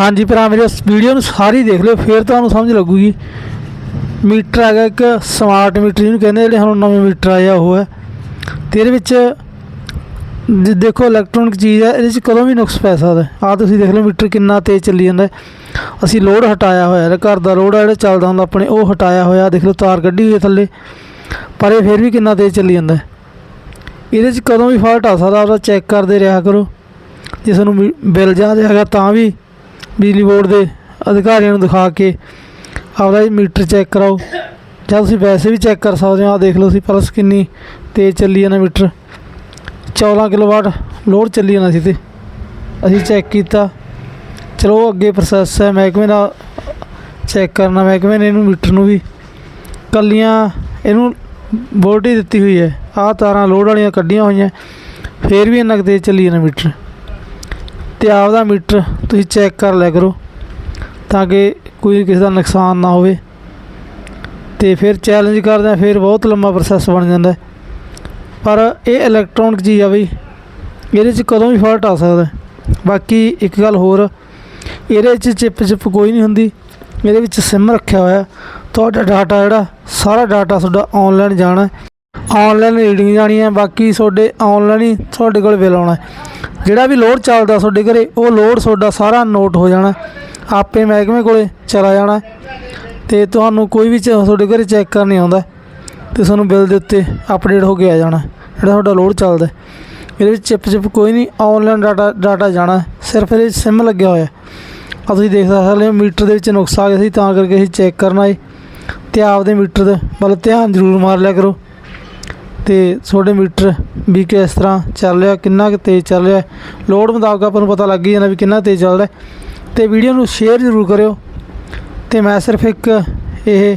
ਹਾਂਜੀ ਭਰਾ ਮੇਰੇ ਇਸ ਵੀਡੀਓ ਨੂੰ ਸਾਰੀ ਦੇਖ ਲਿਓ, ਫਿਰ ਤੁਹਾਨੂੰ ਸਮਝ ਲੱਗੂਗੀ। ਮੀਟਰ ਹੈਗਾ ਇੱਕ ਸਮਾਰਟ ਮੀਟਰ, ਜਿਹਨੂੰ ਕਹਿੰਦੇ ਜਿਹੜੇ ਹੁਣ ਨਵੇਂ ਮੀਟਰ ਆਏ ਆ, ਉਹ ਹੈ। ਤੇ ਇਹਦੇ ਵਿੱਚ ਜੇ, ਦੇਖੋ ਇਲੈਕਟ੍ਰੋਨਿਕ ਚੀਜ਼ ਹੈ, ਇਹਦੇ ਵਿੱਚ ਕਦੋਂ ਵੀ ਨੁਕਸ ਪੈ ਸਕਦਾ ਆ ਤੁਸੀਂ ਦੇਖ ਲਓ ਮੀਟਰ ਕਿੰਨਾ ਤੇਜ਼ ਚੱਲੀ ਜਾਂਦਾ ਅਸੀਂ ਲੋਡ ਹਟਾਇਆ ਹੋਇਆ ਹੈ, ਘਰ ਦਾ ਲੋਡ ਆ ਜਿਹੜਾ ਚੱਲਦਾ ਹੁੰਦਾ ਆਪਣੇ, ਉਹ ਹਟਾਇਆ ਹੋਇਆ ਦੇਖ ਲਓ ਤਾਰ ਕੱਢੀ ਹੋਈ ਹੈ ਥੱਲੇ। ਪਰ ਇਹ ਫਿਰ ਵੀ ਕਿੰਨਾ ਤੇਜ਼ ਚੱਲੀ ਜਾਂਦਾ ਇਹਦੇ 'ਚ ਕਦੋਂ ਵੀ ਫਾਲਟ ਆ ਸਕਦਾ ਉਹਦਾ ਚੈੱਕ ਕਰਦੇ ਰਿਹਾ ਕਰੋ। ਜੇ ਤੁਹਾਨੂੰ ਵੀ ਬਿੱਲ ਜਾ ਹੈਗਾ ਤਾਂ ਵੀ ਬਿਜਲੀ ਬੋਰਡ ਦੇ ਅਧਿਕਾਰੀਆਂ ਨੂੰ ਦਿਖਾ ਕੇ ਆਪਦਾ ਇਹ ਮੀਟਰ ਚੈੱਕ ਕਰਾਓ। ਜਾਂ ਤੁਸੀਂ ਵੈਸੇ ਵੀ ਚੈੱਕ ਕਰ ਸਕਦੇ ਹੋ। ਆ ਦੇਖ ਲਓ ਤੁਸੀਂ ਪਲਸ ਕਿੰਨੀ ਤੇਜ਼ ਚੱਲੀ ਜਾਂਦਾ ਮੀਟਰ। 14 ਕਿਲੋਵਾਟ ਲੋਡ ਚੱਲੀ ਜਾਂਦਾ ਸੀ ਤੇ ਅਸੀਂ ਚੈੱਕ ਕੀਤਾ। ਚਲੋ ਅੱਗੇ ਪ੍ਰੋਸੈਸ ਹੈ। ਮਹਿਕਮੇ ਦਾ ਚੈੱਕ ਕਰਨਾ। ਮਹਿਕਮੇ ਨੇ ਇਹਨੂੰ ਮੀਟਰ ਨੂੰ ਵੀ ਕੱਲੀਆਂ ਇਹਨੂੰ ਵੋਲਟੇਜ ਦਿੱਤੀ ਹੋਈ ਹੈ। ਆਹ ਤਾਰਾਂ ਲੋਡ ਵਾਲੀਆਂ ਕੱਢੀਆਂ ਹੋਈਆਂ। ਫੇਰ ਵੀ ਇੰਨਾ ਕੁ ਤੇਜ਼ ਚੱਲੀ ਜਾਂਦਾ ਮੀਟਰ। ਤੇ ਆਪਦਾ ਮੀਟਰ ਤੁਸੀਂ ਚੈੱਕ ਕਰ ਲਿਆ ਕਰੋ ਤਾਂ ਕਿ ਕੋਈ ਕਿਸੇ ਦਾ ਨੁਕਸਾਨ ਨਾ ਹੋਵੇ ਤੇ ਫਿਰ ਚੈਲੰਜ ਕਰਦੇ ਆ ਫਿਰ ਬਹੁਤ ਲੰਮਾ ਪ੍ਰੋਸੈਸ ਬਣ ਜਾਂਦਾ ਪਰ ਇਹ ਇਲੈਕਟ੍ਰੋਨਿਕ ਚੀਜ਼ ਆ ਬਈ, ਇਹਦੇ 'ਚ ਕਦੋਂ ਵੀ ਫਾਲਟ ਆ ਸਕਦਾ ਬਾਕੀ ਇੱਕ ਗੱਲ ਹੋਰ, ਇਹਦੇ 'ਚ ਚਿਪ ਚਿਪ ਕੋਈ ਨਹੀਂ ਹੁੰਦੀ, ਇਹਦੇ ਵਿੱਚ ਸਿਮ ਰੱਖਿਆ ਹੋਇਆ ਤੁਹਾਡਾ ਡਾਟਾ ਜਿਹੜਾ, ਸਾਰਾ ਡਾਟਾ ਤੁਹਾਡਾ ਆਨਲਾਈਨ ਜਾਣਾ ਆਨਲਾਈਨ ਰੀਡਿੰਗ ਜਾਣੀ ਹੈ, ਬਾਕੀ ਤੁਹਾਡੇ ਆਨਲਾਈਨ ਹੀ ਤੁਹਾਡੇ ਕੋਲ ਬਿੱਲ ਆਉਣਾ ਜਿਹੜਾ ਵੀ ਲੋਡ ਚੱਲਦਾ ਤੁਹਾਡੇ ਘਰੇ, ਉਹ ਲੋਡ ਤੁਹਾਡਾ ਸਾਰਾ ਨੋਟ ਹੋ ਜਾਣਾ ਆਪੇ ਮਹਿਕਮੇ ਕੋਲੇ ਚਲਾ ਜਾਣਾ ਤੇ ਤੁਹਾਨੂੰ ਕੋਈ ਵੀ ਤੁਹਾਡੇ ਘਰੇ ਚੈੱਕ ਕਰਨ ਨਹੀਂ ਆਉਂਦਾ ਤੇ ਤੁਹਾਨੂੰ ਬਿੱਲ ਦੇ ਉੱਤੇ ਅਪਡੇਟ ਹੋ ਕੇ ਆ ਜਾਣਾ ਜਿਹੜਾ ਤੁਹਾਡਾ ਲੋਡ ਚੱਲਦਾ ਇਹਦੇ ਵਿੱਚ ਚਿਪ ਚਿਪ ਕੋਈ ਨਹੀਂ ਆਨਲਾਈਨ ਡਾਟਾ ਡਾਟਾ ਜਾਣਾ ਸਿਰਫ ਇਹਦੇ ਵਿੱਚ ਸਿਮ ਲੱਗਿਆ ਹੋਇਆ ਆ ਤੁਸੀਂ ਦੇਖ ਸਕਦੇ ਹੋ, ਮੀਟਰ ਦੇ ਵਿੱਚ ਨੁਕਸ ਆ ਗਿਆ ਸੀ, ਤਾਂ ਕਰਕੇ ਅਸੀਂ ਚੈੱਕ ਕਰਨਾ ਏ ਤੇ ਆਪਦੇ ਮੀਟਰ ਦੇ ਮਤਲਬ ਧਿਆਨ ਜ਼ਰੂਰ ਮਾਰ ਲਿਆ ਕਰੋ। ਤੇ ਤੁਹਾਡੇ ਮੀਟਰ ਵੀ ਕਿਸ ਤਰ੍ਹਾਂ ਚੱਲ ਰਿਹਾ, ਕਿੰਨਾ ਕੁ ਤੇਜ਼ ਚੱਲ ਰਿਹਾ। ਲੋਡ ਮੁਤਾਬਕ ਆਪਾਂ ਨੂੰ ਪਤਾ ਲੱਗ ਹੀ ਜਾਣਾ ਵੀ ਕਿੰਨਾ ਤੇਜ਼ ਚੱਲ ਰਿਹਾ ਤੇ ਵੀਡੀਓ ਨੂੰ ਸ਼ੇਅਰ ਜ਼ਰੂਰ ਕਰਿਓ। ਤੇ ਮੈਂ ਸਿਰਫ ਇੱਕ ਇਹ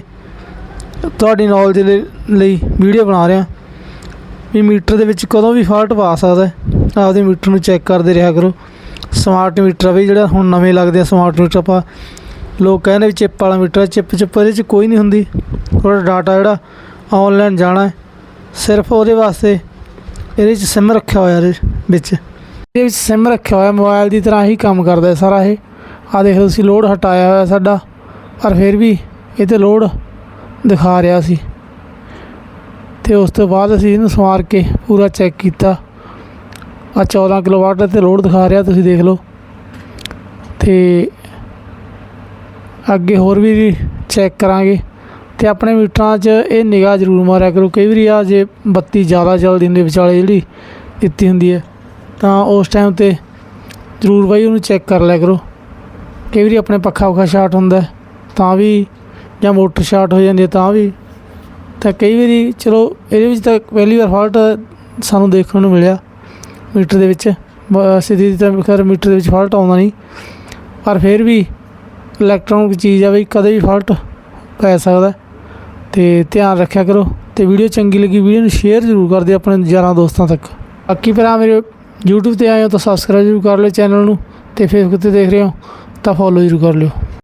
ਤੁਹਾਡੀ ਨੌਲੇਜ ਦੇ ਲਈ ਵੀਡੀਓ ਬਣਾ ਰਿਹਾ। ਵੀ ਮੀਟਰ ਦੇ ਵਿੱਚ ਕਦੋਂ ਵੀ ਫਾਲਟ ਪਾ ਸਕਦਾ ਆਪਦੇ ਮੀਟਰ ਨੂੰ ਚੈੱਕ ਕਰਦੇ ਰਿਹਾ ਕਰੋ। ਸਮਾਰਟ ਮੀਟਰ ਆ ਵੀ ਜਿਹੜਾ ਹੁਣ ਨਵੇਂ ਲੱਗਦੇ ਆ ਸਮਾਰਟ ਮੀਟਰ ਆਪਾਂ। ਲੋਕ ਕਹਿੰਦੇ ਵੀ ਚਿਪ ਵਾਲਾ ਮੀਟਰ ਚਿਪ ਚਿਪ ਇਹਦੇ 'ਚ ਕੋਈ ਨਹੀਂ ਹੁੰਦੀ। ਤੁਹਾਡਾ ਡਾਟਾ ਜਿਹੜਾ ਆਨਲਾਈਨ ਜਾਣਾ ਸਿਰਫ ਉਹਦੇ ਵਾਸਤੇ ਇਹਦੇ 'ਚ ਸਿਮ ਰੱਖਿਆ ਹੋਇਆ ਇਹਦੇ ਵਿੱਚ। ਇਹਦੇ ਵਿੱਚ ਸਿਮ ਰੱਖਿਆ ਹੋਇਆ ਮੋਬਾਈਲ ਦੀ ਤਰ੍ਹਾਂ ਹੀ ਕੰਮ ਕਰਦਾ ਸਾਰਾ ਇਹ। ਆ ਦੇਖ ਲਓ ਤੁਸੀਂ ਲੋਡ ਹਟਾਇਆ ਹੋਇਆ ਸਾਡਾ, ਪਰ ਫਿਰ ਵੀ ਇਹ ਤੇ ਲੋਡ ਦਿਖਾ ਰਿਹਾ ਸੀ। ਤੇ ਉਸ ਤੋਂ ਬਾਅਦ ਅਸੀਂ ਇਹਨੂੰ ਸਵਾਰ ਕੇ ਪੂਰਾ ਚੈੱਕ ਕੀਤਾ। ਆ 14 ਕਿਲੋਵਾਟ ਤੇ ਲੋਡ ਦਿਖਾ ਰਿਹਾ, ਤੁਸੀਂ ਦੇਖ ਲਓ। ਤੇ ਅੱਗੇ ਹੋਰ ਵੀ ਚੈੱਕ ਕਰਾਂਗੇ। ਅਤੇ ਆਪਣੇ ਮੀਟਰਾਂ 'ਚ ਇਹ ਨਿਗਾਹ ਜ਼ਰੂਰ ਮਾਰਿਆ ਕਰੋ। ਕਈ ਵਾਰੀ ਆ ਜੇ ਬੱਤੀ ਜ਼ਿਆਦਾ ਚੱਲਦੀ ਹੁੰਦੀ ਵਿਚਾਲੇ ਜਿਹੜੀ ਦਿੱਤੀ ਹੁੰਦੀ ਹੈ, ਤਾਂ ਉਸ ਟਾਈਮ ਤੇ ਜ਼ਰੂਰ ਬਾਈ ਉਹਨੂੰ ਚੈੱਕ ਕਰ ਲਿਆ ਕਰੋ। ਕਈ ਵਾਰੀ ਆਪਣੇ ਪੱਖਾ ਉਖਾ ਸ਼ਾਰਟ ਹੁੰਦਾ ਤਾਂ ਵੀ ਜਾਂ ਮੋਟਰ ਸ਼ਾਰਟ ਹੋ ਜਾਂਦੀ ਹੈ, ਤਾਂ ਵੀ। ਤਾਂ ਕਈ ਵਾਰੀ ਚਲੋ ਇਹਦੇ ਵਿੱਚ ਤਾਂ ਪਹਿਲੀ ਵਾਰ ਫਾਲਟ ਸਾਨੂੰ ਦੇਖਣ ਨੂੰ ਮਿਲਿਆ ਮੀਟਰ ਦੇ ਵਿੱਚ। ਸਿੱਧੀ ਤਾਂ ਖੈਰ ਮੀਟਰ ਦੇ ਵਿੱਚ ਫਾਲਟ ਆਉਂਦਾ ਨਹੀਂ, ਪਰ ਫਿਰ ਵੀ ਇਲੈਕਟ੍ਰੋਨਿਕ ਚੀਜ਼ ਆ ਬਈ, ਕਦੇ ਵੀ ਫਾਲਟ ਪੈ ਸਕਦਾ ਤੇ ਧਿਆਨ ਰੱਖਿਆ ਕਰੋ ਤੇ ਵੀਡੀਓ ਚੰਗੀ ਲੱਗੀ ਵੀਡੀਓ ਨੂੰ ਸ਼ੇਅਰ ਜ਼ਰੂਰ ਕਰ ਦਿਓ ਆਪਣੇ ਯਾਰਾਂ ਦੋਸਤਾਂ ਤੱਕ। ਬਾਕੀ ਭਰਾ ਮੇਰੇ YouTube ਤੇ ਆਏ ਹੋ ਤਾਂ ਸਬਸਕ੍ਰਾਈਬ ਜ਼ਰੂਰ ਕਰ ਲਿਓ ਚੈਨਲ ਨੂੰ ਤੇ Facebook ਤੇ ਦੇਖ ਰਹੇ ਹੋ ਤਾਂ ਫੋਲੋ ਜ਼ਰੂਰ ਕਰ ਲਿਓ।